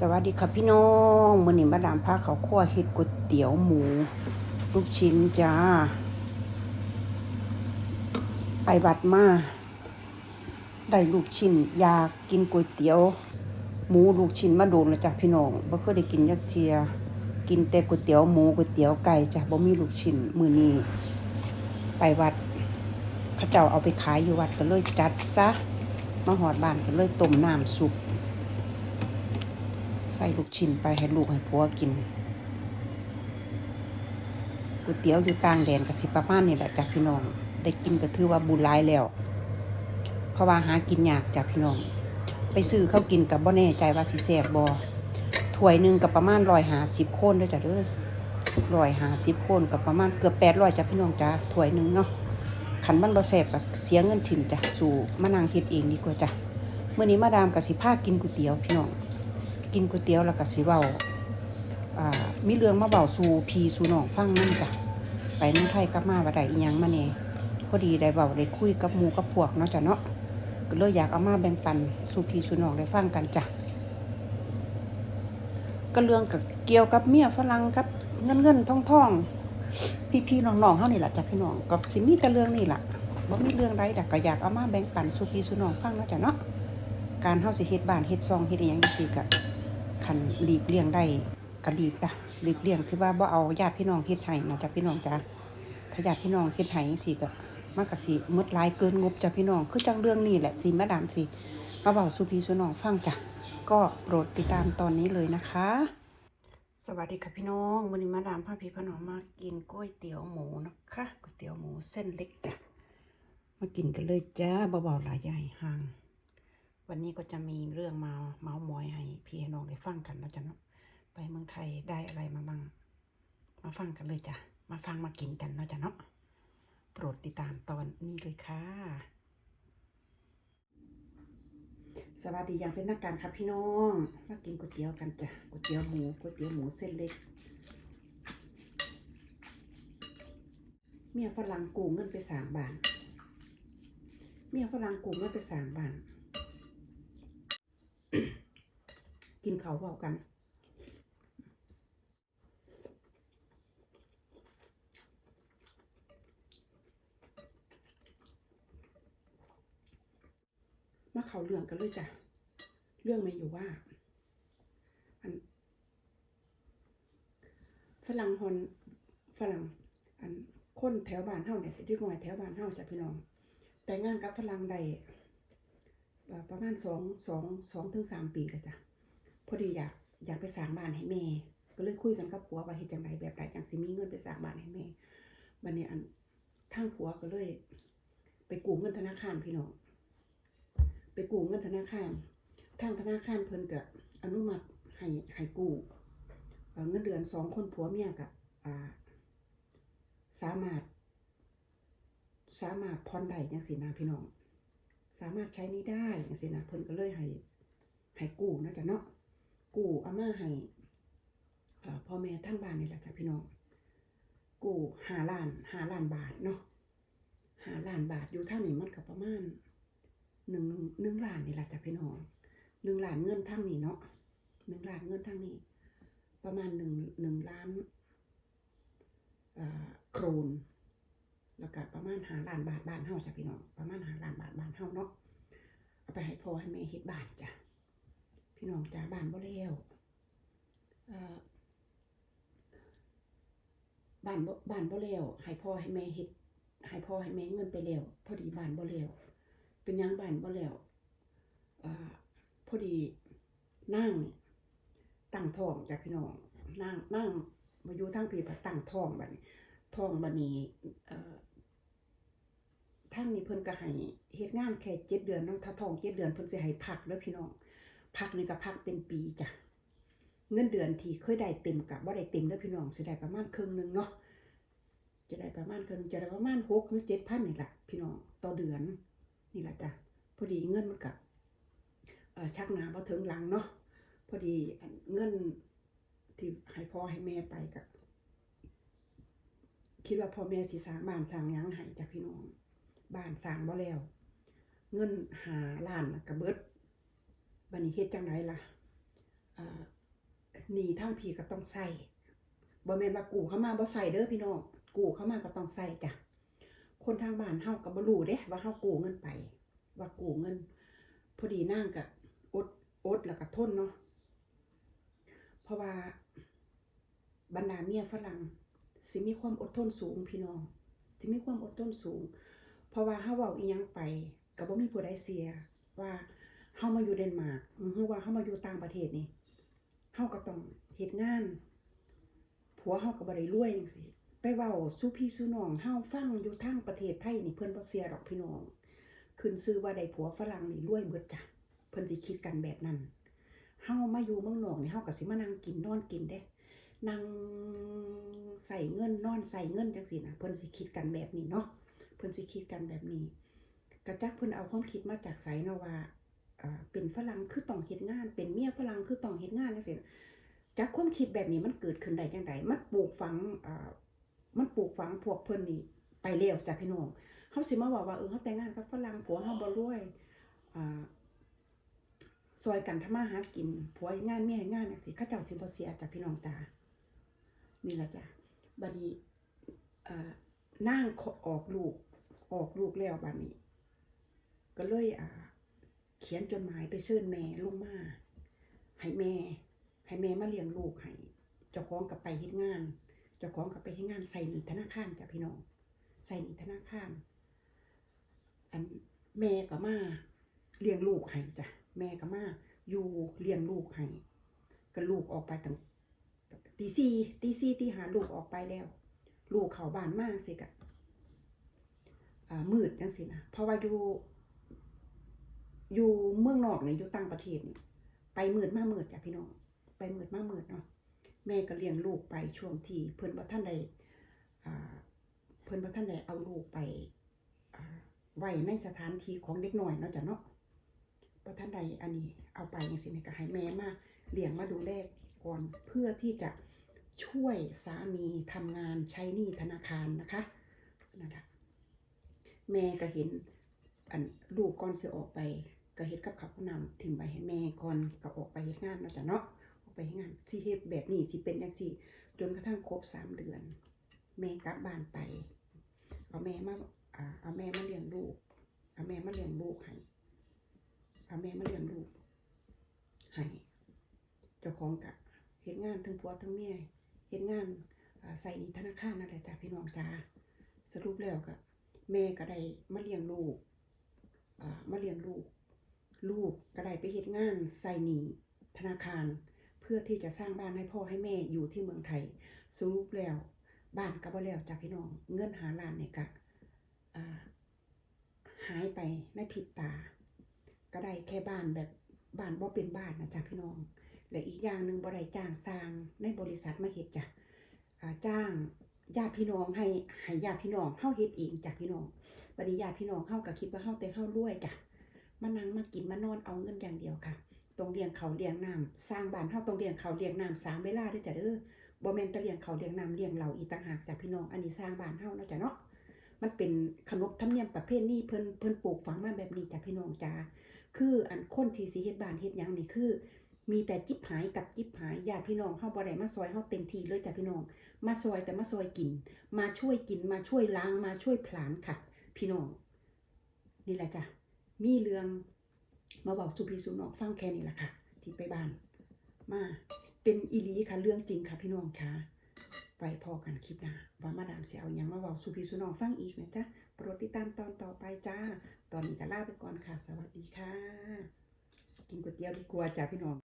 สวัสดีครับพี่น้องมื้อนี้มาดามพาเขาคั่วเฮ็ดก๋วยเตี๋ยวหมู ลูกชิ้นจ้า ไปบัดมาได้ลูกชิ้น อยากกินก๋วยเตี๋ยว หมูลูกชิ้นมาโดนแล้วจ้ะพี่น้องบ่เคยได้กินยักเทียกินแต่ก๋วยเตี๋ยวหมูก๋วยเตี๋ยวไก่จ้ะบ่มีลูกชิ้นมือนี้ไปวัดเขาเจ้าเอาไปขายอยู่วัดก็เลยจัดซะมาหอดบ้านก็เลยต้มน้ำซุป ใส่ลูกชิ้นไปให้ลูกให้ผัวกินก๋วยเตี๋ยวอยู่ต่างแดนกับสิประมาณนี่แหละจ้ะพี่น้อง ได้กินก็ถือว่าบุญหลายแล้ว เพราะว่าหากินยากจ้ะพี่น้อง ไปซื้อเขากินกับบ่แน่ใจว่าสิแซ่บบ่ถ้วยหนึ่งกับประมาณร้อยหาสิบโคนด้วยจ้ะเด้อร้อยหาสิบโคนกับประมาณเกือบแปดร้อยจ้ะพี่น้องจ้ะถ้วยหนึ่งเนาะขันมันบ่แซ่บก็เสียเงินถิ่มจ้ะสู่มานั่งเฮ็ดเองดีกว่าจ้ะเมื่อนี้มาดามกับสิพากินก๋วยเตี๋ยวพี่น้อง กินก๋วยเตี๋ยวแล้วก็สิเว้าอ่ามีเรื่องมาเบาสู่พีสู่น้องฟังนั่นจ้ะไปเมืองไทยกลับมาว่ได้อีหยังมาแน่พอดีได้เว้าได้คุยกับหมู่กับพวกเนาะจ้ะเนาะก็เลยอยากเอามาแบ่งปันสู่พี่สู่น้องได้ฟังกันจ้ะก็เรื่องกับเกี่ยวกับเมียฝรั่งกับเงินเงินทองทองพี่พี่ๆน้องๆเฮานี่แหละจ้ะพี่น้องก็สิมีแต่เรื่องนี่แหละบ่ามีเรื่องใดแต่ก็อยากเอามาแบ่งปันสู่พี่สู่น้องฟังเนาะจ้ะเนาะการเฮาสิเฮ็ดบ้านเฮ็ดซองเฮ็ดอีหยังจังซี่ก็ คันหลีกเลี่ยงได้ก็หลีกจ้ะหลีกเลี่ยงที่ว่าบ่เอาญาติพี่น้องเฮ็ดให้นะจ้ะพี่น้องจ้ะถ้าญาติพี่น้องเฮ็ดให้จังซี่ก็มันก็สิมดหลายเกินงบจ้ะพี่น้องคือจังเรื่องนี้แหละสิมาดามสิมาเว้าสู่พี่สู่น้องฟังจ้ะก็โปรดติดตามตอนนี้เลยนะคะ สวัสดีค่ะพี่น้องวันนี้มาดามพาพี่พน้องมากินก๋วยเตี๋ยวหมูนะคะก๋วยเตี๋ยวหมูเส้นเล็กจ้ะมากินกันเลยจ้าเบาๆหลายใหญ่ห่าง วันนี้ก็จะมีเรื่องมาเมาส์มอยให้พี่ให้น้องได้ฟังกันนะจ๊ะเนาะไปเมืองไทยได้อะไรมาบ้าง มาฟังกันเลยจ้ะ มาฟังมากินกันเนาะจ๊ะเนาะ โปรดติดตามตอนนี้เลยค่ะ สวัสดีอย่างเป็นทางการครับพี่น้อง มากินก๋วยเตี๋ยวกันจ้ะ ก๋วยเตี๋ยวหมู ก๋วยเตี๋ยวหมูเส้นเล็ก เมียฝรั่งกูเงินไปสามบาท เมียฝรั่งกูเงินไปสามบาท กิน เขาเบากัน มาเขาเรื่องกันเลยจ้ะ เรื่องไม่อยู่ว่าอันฝรั่งฮอนฝรั่งอันคนแถวบ้านเฮาเนี่ยเด็กน้อยแถวบ้านเฮาจ้ะพี่น้อง แต่งงานกับฝรั่งได้ประมาณสองสองสองถึงสามปีแล้วจ้ะ พอดีอยากอยากไปสร้างบ้านให้แม่ ก็เลยคุยกันกับผัวว่าเฮ็ดจังไดแบบใดจังสิมีเงินไปสร้างบ้านให้แม่บัดนี้อันทางผัวก็เลย ไปกู้เงินธนาคารพี่น้องไปกู้เงินธนาคาร ทางธนาคารเพิ่นก็อนุมัติให้ให้กู้เงินเดือนสองคนผัวเมียกับสามารถ สามารถผ่อนได้จังซี่นะพี่น้อง สามารถใช้นี้ได้จังซี่นะเพิ่นก็เลยให้ให้กู้นะจ๊ะเนาะ กูอาม่าให้พ่อแม่ทั้งบ้านนี่แหละจ้ะพี่น้อง กูหาล้านหาล้านบาทเนาะหาล้านบาทอยู่ท่านี้มันก็ประมาณหนึ่งหนึ่งล้านนี่แหละจ้ะพี่น้องหนึ่งล้านเงินทั้งนี้เนาะหนึ่งล้านเงินทั้งนี้ ประมาณหนึ่งหนึ่งล้านโครนแล้วก็ประมาณหาล้านบาทบ้านเฮาจ้ะพี่น้องประมาณหาล้านบาทบ้านเฮาเนาะเอาไปให้พ่อให้แม่เฮ็ดบ้านจ้ะ พี่น้องจ้าบานบ่แล้วบ้านบ้านบ่แล้วให้พ่อให้แม่เฮ็ดให้พ่อให้แม่เงินไปแล้วพอดีบ้านบ่แล้วเป็นยังบ้านบ่แล้วพอดีนางตั้งท้องจ้ะพี่น้องนางนางมาอยู่ทางพี่ตั้งท้องบัดนี้ท้องบัดนี้เอ่างนี้เพิ่นก็ให้เฮ็ดงานแค่เจ็ดเดือนเนาะถ้าท้องเจ็ดเดือนเพิ่นสิให้พักเด้อพี่น้อง พักนี่ก็พักเป็นปีจ้ะเงินเดือนที่เคยได้เต็มกับว่าได้เต็มเด้อพี่น้องสิได้ประมาณครึ่งหนึงเนาะจะได้ประมาณครึ่งจะได้ประมาณหกหรือเจ็ดพันนี่แหละพี่น้องต่อเดือนนี่แหละจ้ะพอดีเงินมันกับชักหนาพอถึงหลังเนาะพอดีเงินที่ให้พ่อให้แม่ไปกับคิดว่าพ่อแม่สิสร้างบ้านสร้างยังให้จ้ะพี่น้องบ้านสร้างบ่แล้ว เงินหาล้านกระเบิด บันนี้เฮ็ดจังไดล่ะหนีทางพีก็ต้องใส่บ่แม่นว่ากูเข้ามาบ่ใส่เด้อพี่น้องกูเข้ามาก็ต้องใส่จ้ะคนทางบ้านเฮาก็บ่รู้เด้ว่าเฮากู้เงินไป ว่ากู้เงิน พอดีนางก็อดอดแล้วก็ทนเนาะเพราะว่าบรรดาเมียฝรั่งสิมีความอดทนสูงพี่น้องสิมีความอดทนสูง เพราะว่าเฮาเว้าอีหยังไปก็บ่มีผู้ใดเสียว่า เฮามาอยู่เดนมาร์กหรือว่าเฮามาอยู่ต่างประเทศนี่เฮาก็ต้องเฮ็ดงาน ผัวเฮาก็บ่ได้รวยจังซี่ไปเว้าสู่พี่สู่น้องเฮาฟังอยู่ทางประเทศไทยนี่เพิ่นบ่เสียดอกพี่น้อง ขึ้นชื่อว่าได้ผัวฝรั่งนี่รวยเบิดจ้ะเพิ่นสิคิดกันแบบนั้นเฮามาอยู่เมืองนอกนี่เฮาก็สิมานั่งกินนอนกินเด้นั่งใส่เงินนอนใส่เงินจังซี่นะเพิ่นสิคิดกันแบบนี้เนาะเพิ่นสิคิดกันแบบนี้ กระจักเพิ่นเอาความคิดมาจากไสเนาะว่า เป็นฝรั่งคือต้องเฮ็ดงาน เป็นเมียฝรั่งคือต้องเฮ็ดงานจังซี่จากความคิดแบบนี้มันเกิดขึ้นได้จังไดมันปลูกฝังมันปลูกฝังพวกเพิ่นนี่ไปแล้วจ้ะพี่น้องเขาสิมาบอกว่าเออเขาแต่งงานกับฝรั่งผัวเขาบ่รวยอ่าซอยกันทำมาหากินผัวงานเมียงานจังซี่เขาเจ้าสิบ่เสียจ้ะพี่น้องจ้านี่ล่ะจ้ะบัดนี้อ่านางอออกลูกออกลูกแล้วบัดนี้ ก็เลยอ่า เขียนจดหมายไปเชิญแม่ลงมา ให้แม่ ให้แม่มาเลี้ยงลูกให้ เจ้าของกลับไปเฮ็ดงาน เจ้าของกลับไปเฮ็ดงานใส่หนีธนาคารจ้ะพี่น้อง ใส่หนีธนาคาร อันแม่ก็มาเลี้ยงลูกให้จ้ะ แม่ก็มาอยู่เลี้ยงลูกให้ก็ลูกออกไปตั้งตีสี่ตีสี่ตีหาลูกออกไปแล้ว ลูกเขาบานมากสิกะมืดจังสินะเพราะว่าอยู่ อยู่เมืองนอกเนี่ยอยู่ต่างประเทศนี่ไปมืดมามืดจ้ะพี่น้องไปมืดมามืดเนาะแม่ก็เลี้ยงลูกไปช่วงที่เพิ่นบ่ทันได้อ่าเพิ่นบ่ทันได้เอาลูกไปไว้ในสถานที่ของเด็กหน้อยเนาะจ้ะเนาะบ่ทันได้อันนี้เอาไปจังซี่แม่ก็ให้แม่มาเลี้ยงมาดูแลก่อนเพื่อที่จะช่วยสามีทำงานใช้หนี้ธนาคารนะคะนั่นล่ะแม่ก็เห็นอันลูกก่อนเสิออกไป ก็เฮ็ดกับข้าวกับน้ำทิ้งไว้ให้แม่ก่อนก็ออกไปเฮ็ดงานเนาจ้ะเนาะออกไปเฮ็ดงานสิเฮ็ดแบบนี้สิเป็นจังซี่จนกระทั่งครบสามเดือน แม่กลับบ้านไปเอาแม่มาอ่าเอาแม่มาเลี้ยงลูกเอาแม่มาเลี้ยงลูกให้เอาแม่มาเลี้ยงลูกให้เจ้าของกะเฮ็ดงานทั้งผัวทั้งเมียเฮ็ดงานใส่หนี้ธนาคารนั่นแหละจ้ะพี่น้องจ้าสรุปแล้วก็แม่ก็ได้มาเลี้ยงลูกอ่ามาเลี้ยงลูก ลูกก็ได้ไปเฮ็ดงานใส่หนีธนาคาร เพื่อที่จะสร้างบ้านให้พ่อให้แม่อยู่ที่เมืองไทยสรุปแล้ว บ้านก็บ่แล้วจ้ะพี่น้องเงินหาล้านเนี่ยก็หายไปในพริบตา ก็ได้แค่บ้านแบบบ้านบ่เป็นบ้านนะจ้ะพี่น้อง และอีกอย่างหนึ่งบ่ได้จ้างสร้างในบริษัทมาเฮ็ดจ้ะจ้างญาติพี่น้องให้ให้ญาติพี่น้องเฮาเฮ็ดเองจ้ะพี่น้องบัดนี้ญาติพี่น้องเฮาก็คิดว่าเฮาแต่เฮารวยจ้ะ มานั่งมากินมานอนเอาเงินอย่างเดียวค่ะต้องเลี้ยงเขาเลี้ยงน้ำสร้างบ้านเฮาต้องเลี้ยงเขาเลี้ยงน้ำสามเวลาด้วยจ้ะเด้อบ่แม่นแต่เลี้ยงเขาเลี้ยงน้ำเลี้ยงเหล่าอีต่างหากจ้ะพี่น้องอันนี้สร้างบ้านเฮาเนาะจ้ะเนาะมันเป็นขนบธรรมเนียมประเพณีเพิ่นเพิ่นปลูกฝังมาแบบนี้จ้ะพี่น้องจ้าคืออันคนที่สิเฮ็ดบ้านเฮ็ดหยังนี่คือ มีแต่จิบหายกับจิบหายญาติพี่น้องเฮาบ่ได้มาซอยเฮาเต็มที่เลยจ้ะพี่น้อง มาซอยแต่มาซอยกิน มาช่วยกินมาช่วยล้างมาช่วยผลาญค่ะ พี่น้องนี่แหละจ้ะ มีเรื่องมาบอกสุพีสุนองฟังแค่นี้แหละค่ะ ที่ไปบ้าน มาเป็นอีลีค่ะ เรื่องจริงค่ะพี่น้องค่ะไปพอกันคลิปหน้าว่ามาดามเสียเอาอยังมาบอกสุพีสุนองฟังอีกนะจ๊ะโปรดติดตามตอนต่อไปจ้า ตอนนี้ก็ลาไปก่อนค่ะ สวัสดีค่ะ กินก๋วยเตี๋ยวดีกว่าจ้าพี่น้อง